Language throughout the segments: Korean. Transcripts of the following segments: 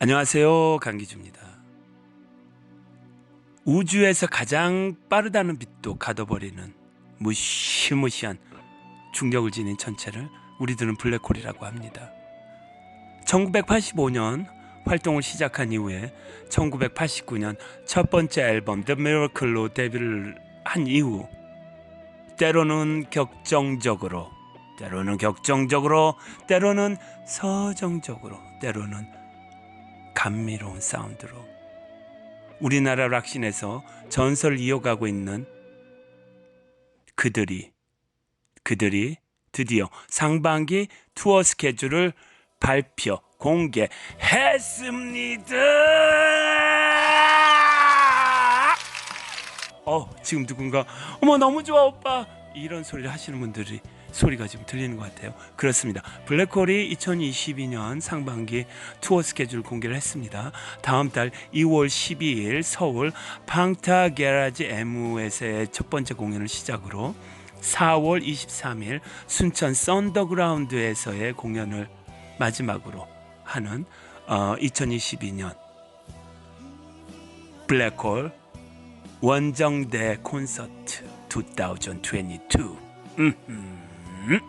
안녕하세요. 강기주입니다. 우주에서 가장 빠르다는 빛도 가둬버리는 무시무시한 중력을 지닌 천체를 우리들은 블랙홀이라고 합니다. 1985년 활동을 시작한 이후에 1989년 첫 번째 앨범 The Miracle로 데뷔를 한 이후 때로는 격정적으로 때로는 격정적으로 때로는 서정적으로 때로는 감미로운 사운드로 우리나라 락신에서 전설을 이어가고 있는 그들이 그들이 드디어 상반기 투어 스케줄을 발표 공개했습니다. 어 지금 누군가 어머 너무 좋아 오빠 이런 소리를 하시는 분들이 소리가 지금 들리는 것 같아요. 그렇습니다. 블랙홀이 2022년 상반기 투어 스케줄 공개를 했습니다. 다음 달 2월 12일 서울 팡타 게라지 MUS의 첫 번째 공연을 시작으로 4월 23일 순천 썬더그라운드에서의 공연을 마지막으로 하는 어, 2022년 블랙홀 원정대 콘서트 2022 음 흠,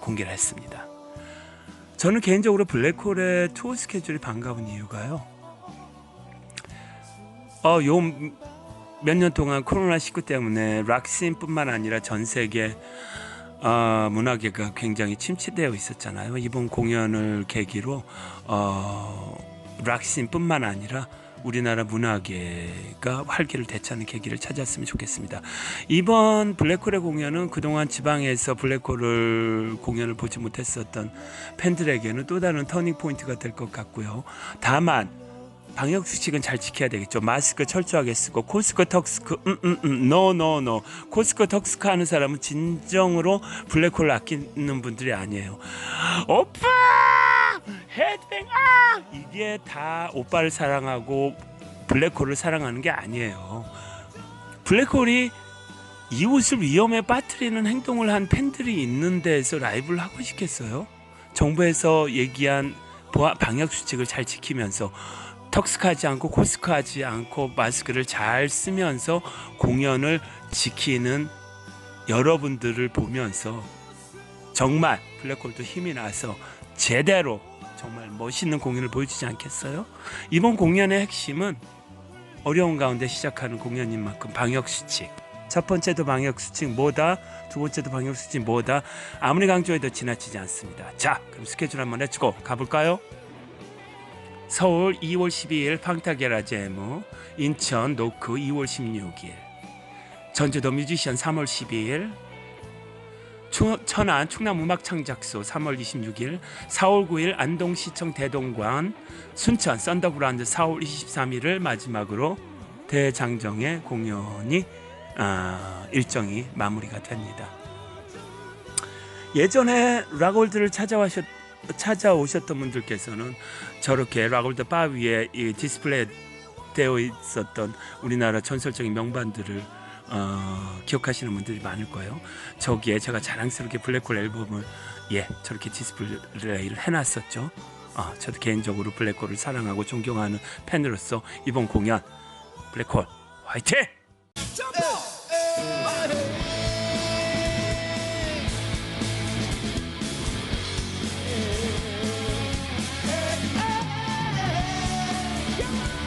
공개를 했습니다. 저는 개인적으로 블랙홀의 투어 스케줄이 반가운 이유가요. 어, 요 몇 년 동안 코로나 19 때문에 락씬뿐만 아니라 전 세계 어, 문화계가 굉장히 침체되어 있었잖아요. 이번 공연을 계기로 어, 락씬뿐만 아니라 우리나라 문화계가 활기를 되찾는 계기를 찾았으면 좋겠습니다. 이번 블랙홀의 공연은 그동안 지방에서 블랙홀을 공연을 보지 못했었던 팬들에게는 또 다른 터닝 포인트가 될 것 같고요. 다만 방역 수칙은 잘 지켜야 되겠죠. 마스크 철저하게 쓰고 코스크 턱스크 음음음 노노노 코스크 턱스크 하는 사람은 진정으로 블랙홀을 아끼는 분들이 아니에요. 오빠 헤드뱅 아 이게 다 오빠를 사랑하고 블랙홀을 사랑하는 게 아니에요. 블랙홀이 이웃을 위험에 빠뜨리는 행동을 한 팬들이 있는 데에서 라이브를 하고 싶겠어요? 정부에서 얘기한 방역 수칙을 잘 지키면서 턱스크하지 않고 코스크하지 않고 마스크를 잘 쓰면서 공연을 지키는 여러분들을 보면서 정말 블랙홀도 힘이 나서 제대로 정말 멋있는 공연을 보여주지 않겠어요? 이번 공연의 핵심은 어려운 가운데 시작하는 공연인 만큼 방역 수칙. 첫 번째도 방역 수칙 뭐다? 두 번째도 방역 수칙 뭐다? 아무리 강조해도 지나치지 않습니다. 자, 그럼 스케줄 한번 해주고 가볼까요? 서울 2월 12일 팡타게라제 무, 인천 노크 2월 16일, 전주도 뮤지션 3월 12일, 충- 천안 충남 음악창작소 3월 26일, 4월 9일 안동시청 대동관, 순천 썬더그라운드 4월 23일을 마지막으로 대장정의 공연이 아, 일정이 마무리가 됩니다. 예전에 락월드를 찾아와셨, 찾아오셨던 분들께서는 저렇게 락월드 바 위에 이 디스플레이 되어 있었던 우리나라 전설적인 명반들을 어, 기억하시는 분들이 많을 거예요. 저기에 제가 자랑스럽게 블랙홀 앨범을 예 저렇게 디스플레이를 해놨었죠. 아, 저도 개인적으로 블랙홀을 사랑하고 존경하는 팬으로서 이번 공연 블랙홀 화이팅! Yeah!